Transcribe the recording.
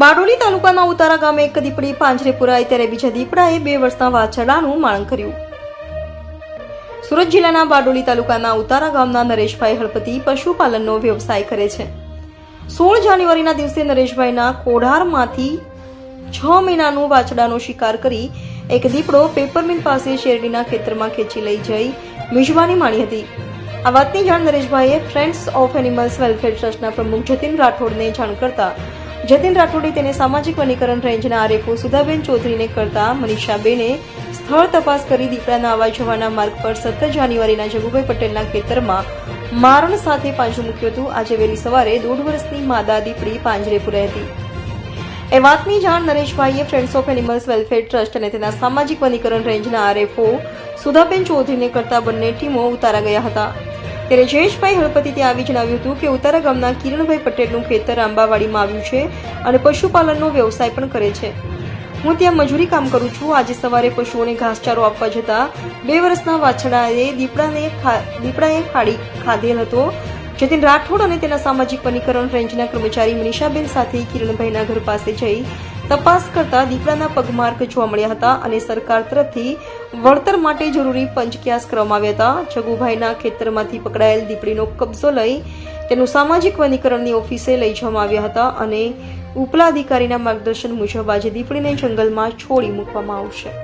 બારડોલી તાલુકાના ઉતારા ગામે એક દીપડી પાંજરે પુરાઈ ત્યારે બીજા દીપડાએ બે વર્ષના વાછરડાનું મારણ કર્યું. સુરત જિલ્લાના બારડોલી તાલુકાના ઉતારા ગામના નરેશભાઈ હળપતિ પશુપાલનનો વ્યવસાય કરે છે. સોળ જાન્યુઆરીના દિવસે નરેશભાઈના કોઢારમાંથી છ મહિનાનું વાછડાનો શિકાર કરી એક દીપડો પેપરમિલ પાસે શેરડીના ખેતરમાં ખેંચી લઈ જઈ મિજબાની માણી હતી. આ વાતની જાણ નરેશભાઈએ ફ્રેન્ડ્સ ઓફ એનિમલ્સ વેલફેર ટ્રસ્ટના પ્રમુખ જતીન રાઠોડને જાણ કરતા જતીન રાઠોડે તેને સામાજિક વનીકરણ રેન્જના આરેફો સુધાબેન ચૌધરીને કરતા મનીષાબેને સ્થળ તપાસ કરી દીપડાના આવવા જવાના માર્ગ પર સત્તર જાન્યુઆરીના જગુભાઈ પટેલના ખેતરમાં મારણ સાથે પાંજરું મૂક્યું હતું. આજે વહેલી સવારે દોઢ વર્ષની માદા દીપડી પાંજરે પુરાઈ હતી એ વાતની જાણ નરેશભાઈએ Friends of Animals Welfare Trust અને તેના સામાજિક વનીકરણ રેન્જના આરએફઓ સુધાબેન ચૌધરીને કરતા બંને ટીમો ઉતારા ગયા હતા. ત્યારે જયેશભાઈ હળપતિ ત્યાં આવી જણાવ્યું હતું કે ઉતારા ગામના કિરણભાઈ પટેલનું ખેતર આંબાવાડીમાં આવ્યું છે અને પશુપાલનનો વ્યવસાય પણ કરે છે. હું ત્યાં મજૂરી કામ કરું છું. આજે સવારે પશુઓને ઘાસચારો આપવા જતા બે વર્ષના વાછડાએ દીપડાને દીપડાએ ખાડી, ખાધેલ હતો. જતીન રાઠોડ અને તેના સામાજિક વનીકરણ રેન્જના કર્મચારી મનીષાબેન સાથે કિરણભાઈના ઘર પાસે જઈ તપાસ કરતા દીપડાના પગમાર્ક જોવા મળ્યા હતા અને સરકાર તરફથી વળતર માટે જરૂરી પંચક્યાસ કરવામાં આવ્યા હતા. જગુભાઈના ખેતરમાંથી પકડાયેલ દીપડીનો કબજો લઈ તેનું સામાજિક વનીકરણની ઓફિસે લઈ જવામાં આવ્યા હતા અને ઉપલા અધિકારીના માર્ગદર્શન મુજબ આજે દીપડીને જંગલમાં છોડી મૂકવામાં આવશે.